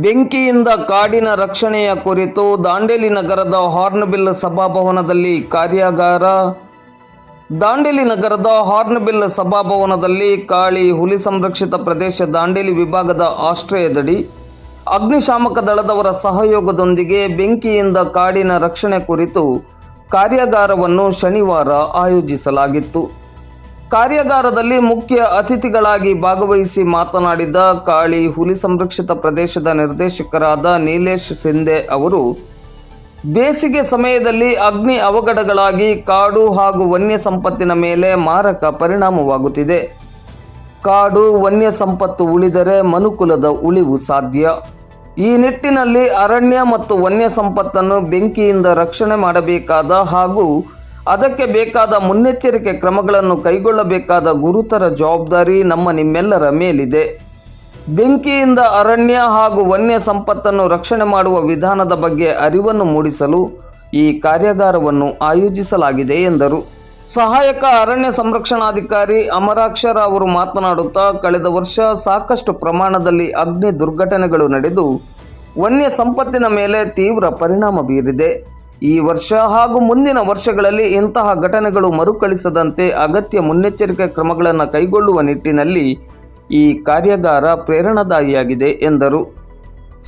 ಬೆಂಕಿಯಿಂದ ಕಾಡಿನ ರಕ್ಷಣೆಯ ಕುರಿತು ದಾಂಡೇಲಿ ನಗರದ ಹಾರ್ನ್ಬಿಲ್ ಸಭಾಭವನದಲ್ಲಿ ಕಾರ್ಯಾಗಾರ. ದಾಂಡೇಲಿ ನಗರದ ಹಾರ್ನ್ಬಿಲ್ ಸಭಾಭವನದಲ್ಲಿ ಕಾಳಿ ಹುಲಿ ಸಂರಕ್ಷಿತ ಪ್ರದೇಶ ದಾಂಡೇಲಿ ವಿಭಾಗದ ಆಶ್ರಯದಡಿ ಅಗ್ನಿಶಾಮಕ ದಳದವರ ಸಹಯೋಗದೊಂದಿಗೆ ಬೆಂಕಿಯಿಂದ ಕಾಡಿನ ರಕ್ಷಣೆ ಕುರಿತು ಕಾರ್ಯಾಗಾರವನ್ನು ಶನಿವಾರ ಆಯೋಜಿಸಲಾಗಿತ್ತು. ಕಾರ್ಯಾಗಾರದಲ್ಲಿ ಮುಖ್ಯ ಅತಿಥಿಗಳಾಗಿ ಭಾಗವಹಿಸಿ ಮಾತನಾಡಿದ ಕಾಳಿ ಹುಲಿ ಸಂರಕ್ಷಿತ ಪ್ರದೇಶದ ನಿರ್ದೇಶಕರಾದ ನೀಲೇಶ್ ಸಿಂಧೆ ಅವರು, ಬೇಸಿಗೆ ಸಮಯದಲ್ಲಿ ಅಗ್ನಿ ಅವಘಡಗಳಾಗಿ ಕಾಡು ಹಾಗೂ ವನ್ಯ ಸಂಪತ್ತಿನ ಮೇಲೆ ಮಾರಕ ಪರಿಣಾಮವಾಗುತ್ತಿದೆ. ಕಾಡು ವನ್ಯ ಸಂಪತ್ತು ಉಳಿದರೆ ಮನುಕುಲದ ಉಳಿವು ಸಾಧ್ಯ. ಈ ನಿಟ್ಟಿನಲ್ಲಿ ಅರಣ್ಯ ಮತ್ತು ವನ್ಯ ಸಂಪತ್ತನ್ನು ಬೆಂಕಿಯಿಂದ ರಕ್ಷಣೆ ಮಾಡಬೇಕಾದ ಹಾಗೂ ಅದಕ್ಕೆ ಬೇಕಾದ ಮುನ್ನೆಚ್ಚರಿಕೆ ಕ್ರಮಗಳನ್ನು ಕೈಗೊಳ್ಳಬೇಕಾದ ಗುರುತರ ಜವಾಬ್ದಾರಿ ನಮ್ಮ ನಿಮ್ಮೆಲ್ಲರ ಮೇಲಿದೆ. ಬೆಂಕಿಯಿಂದ ಅರಣ್ಯ ಹಾಗೂ ವನ್ಯ ಸಂಪತ್ತನ್ನು ರಕ್ಷಣೆ ಮಾಡುವ ವಿಧಾನದ ಬಗ್ಗೆ ಅರಿವನ್ನು ಮೂಡಿಸಲು ಈ ಕಾರ್ಯಾಗಾರವನ್ನು ಆಯೋಜಿಸಲಾಗಿದೆ ಎಂದರು. ಸಹಾಯಕ ಅರಣ್ಯ ಸಂರಕ್ಷಣಾಧಿಕಾರಿ ಅಮರಾಕ್ಷರ ಅವರು ಮಾತನಾಡುತ್ತಾ, ಕಳೆದ ವರ್ಷ ಸಾಕಷ್ಟು ಪ್ರಮಾಣದಲ್ಲಿ ಅಗ್ನಿ ದುರ್ಘಟನೆಗಳು ನಡೆದು ವನ್ಯ ಸಂಪತ್ತಿನ ಮೇಲೆ ತೀವ್ರ ಪರಿಣಾಮ ಬೀರಿದೆ. ಈ ವರ್ಷ ಹಾಗೂ ಮುಂದಿನ ವರ್ಷಗಳಲ್ಲಿ ಇಂತಹ ಘಟನೆಗಳು ಮರುಕಳಿಸದಂತೆ ಅಗತ್ಯ ಮುನ್ನೆಚ್ಚರಿಕೆ ಕ್ರಮಗಳನ್ನು ಕೈಗೊಳ್ಳುವ ನಿಟ್ಟಿನಲ್ಲಿ ಈ ಕಾರ್ಯಾಗಾರ ಪ್ರೇರಣಾದಾಯಿಯಾಗಿದೆ, ಎಂದರು.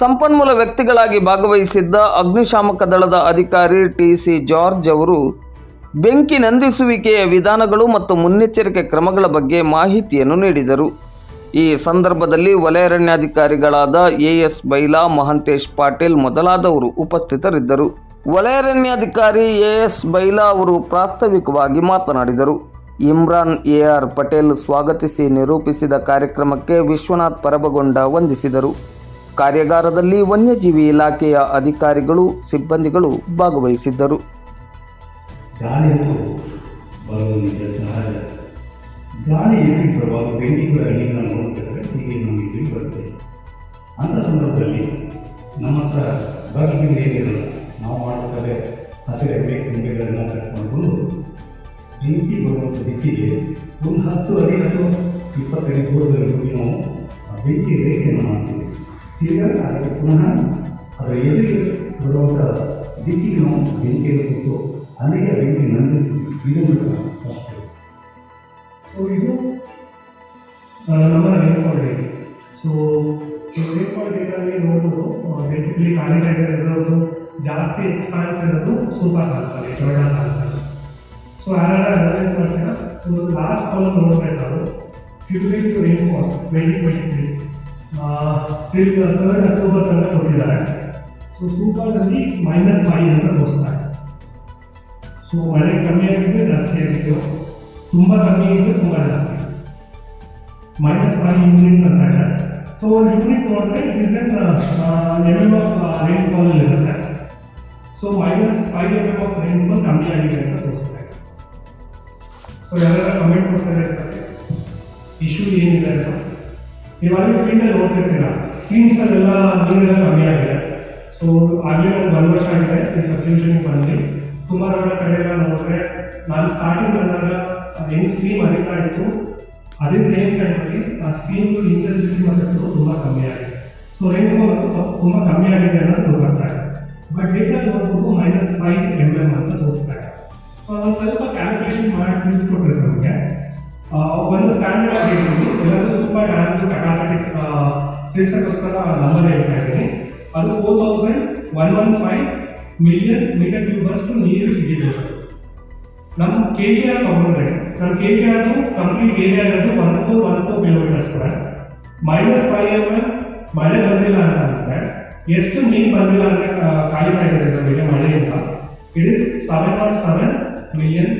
ಸಂಪನ್ಮೂಲ ವ್ಯಕ್ತಿಗಳಾಗಿ ಭಾಗವಹಿಸಿದ್ದ ಅಗ್ನಿಶಾಮಕ ದಳದ ಅಧಿಕಾರಿ ಟಿ ಸಿ ಜಾರ್ಜ್ ಅವರು ಬೆಂಕಿ ನಂದಿಸುವಿಕೆಯ ವಿಧಾನಗಳು ಮತ್ತು ಮುನ್ನೆಚ್ಚರಿಕೆ ಕ್ರಮಗಳ ಬಗ್ಗೆ ಮಾಹಿತಿಯನ್ನು ನೀಡಿದರು. ಈ ಸಂದರ್ಭದಲ್ಲಿ ವಲಯ ಅರಣ್ಯಾಧಿಕಾರಿಗಳಾದ ಎಎಸ್ ಬೈಲಾ, ಮಹಂತೇಶ್ ಪಾಟೀಲ್ ಮೊದಲಾದವರು ಉಪಸ್ಥಿತರಿದ್ದರು. ವಲಯ ಎ ಎಎಸ್ ಬೈಲಾ ಅವರು ಪ್ರಾಸ್ತಾವಿಕವಾಗಿ ಮಾತನಾಡಿದರು. ಇಮ್ರಾನ್ ಎ ಆರ್ ಪಟೇಲ್ ಸ್ವಾಗತಿಸಿ ನಿರೂಪಿಸಿದ ಕಾರ್ಯಕ್ರಮಕ್ಕೆ ವಿಶ್ವನಾಥ್ ಪರಬಗೊಂಡ ವಂದಿಸಿದರು. ಕಾರ್ಯಾಗಾರದಲ್ಲಿ ವನ್ಯಜೀವಿ ಇಲಾಖೆಯ ಅಧಿಕಾರಿಗಳು, ಸಿಬ್ಬಂದಿಗಳು ಭಾಗವಹಿಸಿದ್ದರು. ಸಂದರ್ಭದಲ್ಲಿ ನಮ್ಮ ಹತ್ರ ಏನಿರಲ್ಲ. ನಾವು ಮಾಡ್ಬೇಕಾದ್ರೆ ಹಸಿರು ಕುಂಬೆಗಳನ್ನು ಕಟ್ಕೊಂಡು ಬೆಂಕಿ ಬರುವಂಥ ದಿಕ್ಕಿಗೆ ಒಂದು ಹತ್ತು ಅಡಿ ಅಥವಾ ಇಪ್ಪತ್ತಡಿ ದೂರದಲ್ಲಿ ಹೋಗಿ ನಾವು ಆ ಬೆಂಕಿ ರೇಖೆಯನ್ನು ಮಾಡ್ತೀವಿ ಈಗ ಅದಕ್ಕೆ ಪುನಃ ಅದರ ಎದುರಿಗೆ ಬರುವಂಥ ದಿಕ್ಕಿಗೆ ನಾವು ಬೆಂಕಿಯನ್ನು ಕೊಟ್ಟು ಅಲ್ಲಿಗೆ ಬೆಂಕಿ ನಂದು ಇದನ್ನು ಸೊ ಇದು ನಮ್ಮ ರೇನ್ಫಾಲ್ ಸೊ ರೇನ್ಫಾಲ್ ಡೇಟಾದಲ್ಲಿ ನೋಡ್ಬೋದು. ಬೇಸಿಕಲಿ ಕಾಲೇಜ್ ಆಗಿರೋದು ಜಾಸ್ತಿ ಎಕ್ಸ್ಪಾನ್ಸ್ ಇರೋದು ಸೂಪರ್ ಕಾಲ್ಸಲ್ಲಿ ಟೊಯ್ಡಾ ಕಾಲ್ಸಲ್ಲಿ ಸೊ ಯಾರು ಅನಲೈಸ್ ಮಾಡ್ತೀರಾ so last column ನೋಡಬೇಕಾದ್ರು cubic to rainfall twenty twenty three till third October ತನಕ ಕೊಟ್ಟಿದ್ದಾರೆ ಸೊ ಸೂಪರ್ನಲ್ಲಿ ಮೈನಸ್ ಫೈವ್ ಅಂತ ತೋರಿಸ್ತಾರೆ ಸೊ ಮಳೆ ಕಮ್ಮಿ ಆಗಿದ್ರೆ ಜಾಸ್ತಿ ಆಗಿತ್ತು ತುಂಬ ಕಮ್ಮಿ ಆಗಿದ್ರೆ ತುಂಬ ಜಾಸ್ತಿ ಮೈನಸ್ ಫೈವ್ ಯೂನಿಟ್ಸ್ ಅಂತ ಇದೆ ಸೊ ಒಂದು ಯೂನಿಟ್ ನೋಡಿದ್ರೆ it is level of rainfall ಇರುತ್ತೆ so minus five M M of rainfall ಕಮ್ಮಿ ಆಗಿದೆ ಅಂತ ತೋರಿಸ್ತಾ ಇದೆ ಸೊ ಯಾರೆಲ್ಲ ಕಮೆಂಟ್ ಕೊಡ್ತಾ ಇರ್ತಾರೆ ಇಶ್ಯೂ ಏನಿದೆ ಅಂತ ನೀವಾಗ ಫೀಲ್ಡಲ್ಲಿ ನೋಡ್ತಿರ್ತೀರ ಸ್ಕೀಮ್ಸಲ್ಲೆಲ್ಲ ನೀರೆಲ್ಲ ಕಮ್ಮಿ ಆಗಿದೆ ಸೊ ಆಗಲೇ ಒಂದು ಒಂದು ವರ್ಷ ಆಗಿದೆ ಈ ಸಬ್ಸ್ಕ್ರಿಪ್ಷನ್ ಬಂದು ಸುಮಾರು ಕಡೆ ಎಲ್ಲ ನೋಡಿದ್ರೆ ನಾನು ಸ್ಟಾರ್ಟಿಂಗ್ ಬಂದಾಗ ಏನು ಸ್ಕೀಮ್ ಅರಿತಾ ಇತ್ತು ಅದೇ ಸೇಮ್ ಟೈಮಲ್ಲಿ ಆ ಸ್ಕೀಮ್ದು ಇಂಟೆನ್ಸಿಟಿ ಮತ್ತು ತುಂಬ ಕಮ್ಮಿ ಆಗಿದೆ ಸೊ ರೇಟ್ ತುಂಬ ಕಮ್ಮಿ ಆಗಿದೆ ಅನ್ನೋದು ಗೊತ್ತಾಗ್ತಾ ಇದೆ ಬಟ್ ಡೇಟಾ ನೋಡ್ಬೋದು ಮೈನಸ್ ಫೈವ್ ಎಂ ಅಂತ ತೋರಿಸ್ತಾರೆ ಸ್ವಲ್ಪ ಕ್ಯಾಲ್ಕುಲೇಷನ್ ಮಾಡಿ ತಿಳಿಸ್ಕೊಟ್ರೆ ನಮಗೆ. ಒಂದು ಸ್ಟ್ಯಾಂಡರ್ಡ್ ಡೇಟಲ್ಲಿ ಎಲ್ಲರೂ ಸೂಪರ್ ಟ್ಯಾಂಕ್ ಕೆಪಾಸಿಟಿ ತಿಳಿಸೋಕ್ಕೋಸ್ಕರ ನಂಬರ್ ಹೇಳ್ತಾ ಇದ್ದೀನಿ. ಅದು four thousand one one five million meter ಕ್ಯೂಬಷ್ಟು ನೀರು ಇದ್ದಿದ್ದು ನಮ್ಮ ಕೆ ಟಿ ಆರ್ ತಗೊಂಡ್ರೆ ನಮ್ಮ K T R complete area ಇರೋದು one four one four kilometres ಕೂಡ ಮೈನಸ್ ಫೈವ್ ಎಂ ಮಳೆ ಬಂದಿಲ್ಲ ಅಂತ ಅಂದರೆ ಎಷ್ಟು ನೀರು ಬಂದಿಲ್ಲ ಅಂದರೆ ಕಾಲಿತಾ ಇದೆ ನಮಗೆ ಮಳೆಯಿಂದ it is seven not seven million